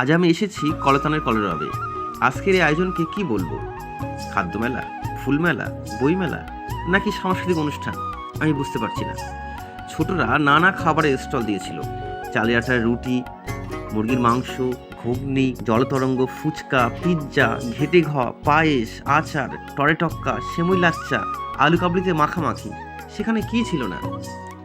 আজ আমি এসেছি কলতানের কলরবে আজকের এই আয়োজনকে কি বলব? খাদ্য মেলা, ফুল মেলা, বই মেলা, নাকি সাংস্কৃতিক অনুষ্ঠান? আমি বুঝতে পারছি না। ছোটরা নানা খাবারের স্টল দিয়েছিল। চালের আটার রুটি, মুরগির মাংস, ঘুগনি, জলতরঙ্গ, ফুচকা, পিৎজা ঘেটে ঘ পায়েস, আচার, টরেটক্কা, সেমুই লাচ্চা, আলু কাবলিতে মাখামাখি। সেখানে কি ছিল না?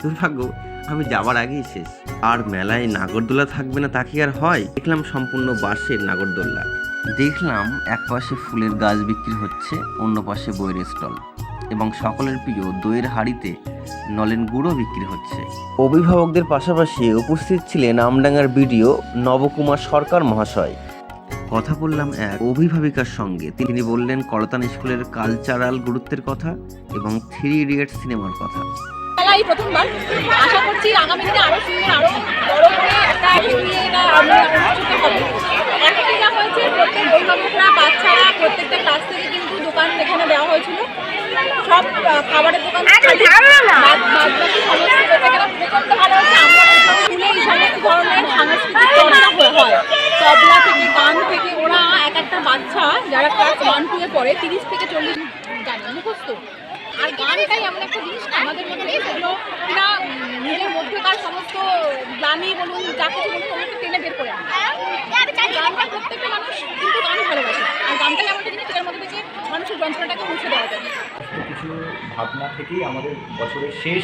দুর্ভাগ্য, আমি যাবার আগেই শেষ। আর মেলায় নাগরদোলা থাকবে না তা কি আর হয়? দেখলাম সম্পূর্ণ বাঁশের নাগরদোল্লা দেখলাম এক পাশে ফুলের গাছ বিক্রি হচ্ছে অন্য পাশে বইয়ের স্টল। এবং সকলের প্রিয় দইয়ের হাড়িতে নলেন গুঁড়ো বিক্রি হচ্ছে। অভিভাবকদের পাশাপাশি উপস্থিত ছিলেন আমডাঙ্গার বিডিও নবকুমার সরকার মহাশয়। কথা বললাম এক অভিভাবিকার সঙ্গে। তিনি বললেন কলতান স্কুলের কালচারাল গুরুত্বের কথা এবং থ্রি ইডিয়টস সিনেমার কথা। মেলা এই প্রথমবার। আশা করছি আগামী দিনে আরও সুন্দর আরও বড় করে একটা আমরা অনুষ্ঠিত হবে। একটা যা হয়েছে প্রত্যেক অভিভাবকরা বাচ্চারা প্রত্যেকটা ক্লাস থেকে কিন্তু দোকান এখানে দেওয়া হয়েছিল। সব খাবারের দোকান সমস্ত ভালো হচ্ছে। আমরা স্কুলে এই সমস্ত ধরনের সাংস্কৃতিক চর্চা হয়- তবলা থেকে গান থেকে ওরা এক একটা বাচ্চা যারা ক্লাস ওয়ান টু এ পড়ে তিরিশ থেকে চল্লিশ জানে মুখস্থ। গানটাই এমন একটা জিনিস না আমাদের মধ্যে যেগুলো উম, নিজের মধ্যেকার সমস্ত গ্লানি বলুন যা কিছু বলুন ওগুলোকে টেনে বের করে গানটা প্রত্যেকটা মানুষ কিন্তু গানই ভালোবাসে আর গানটাই এমন একটা জিনিস যেটার মধ্যে থেকে মানুষের যন্ত্রণাটাকে মুছে দেওয়া যায় কিছু ভাবনা থেকেই আমাদের বছরের শেষ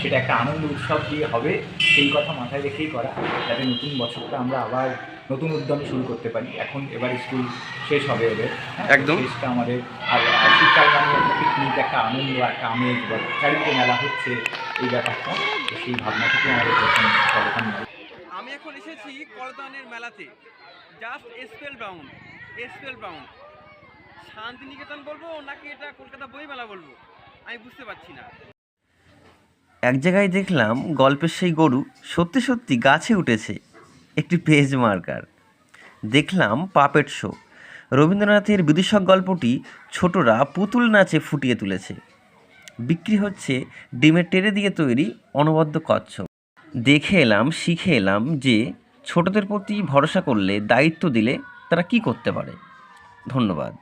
সেটা একটা আনন্দ উৎসব দিয়ে হবে সেই কথা মাথায় রেখেই করা যাতে নতুন বছরটা আমরা আবার নতুন উদ্যমে শুরু করতে পারি এখন এবার স্কুল শেষ হবে ওদের হ্যাঁ? একদম। শেষটা আমাদের আর আর শীতকাল মানে একটা আনন্দ একটা আমেজ বা চারিদিকে মেলা হচ্ছে এই ব্যাপারটা সেই ভাবনা থেকে আমাদের কলকান আমি এখন এসেছি কলতানের মেলাতে। Just spellbound spellbound Shantiniketan বলব নাকি এটা কলকাতা বই মেলা বলব? আমি বুঝতে পারছি না। এক জায়গায় দেখলাম গল্পের সেই গরু সত্যি সত্যি গাছে উঠেছে, একটি পেজ মার্কার দেখলাম পাপেট শো রবীন্দ্রনাথের বিদূষক গল্পটি ছোটরা পুতুল নাচে ফুটিয়ে তুলেছে। বিক্রি হচ্ছে ডিমের টেরে দিয়ে তৈরি অনবদ্য কচ্ছ দেখে এলাম, শিখে এলাম যে ছোটদের প্রতি ভরসা করলে দায়িত্ব দিলে তারা কি করতে পারে। ধন্যবাদ।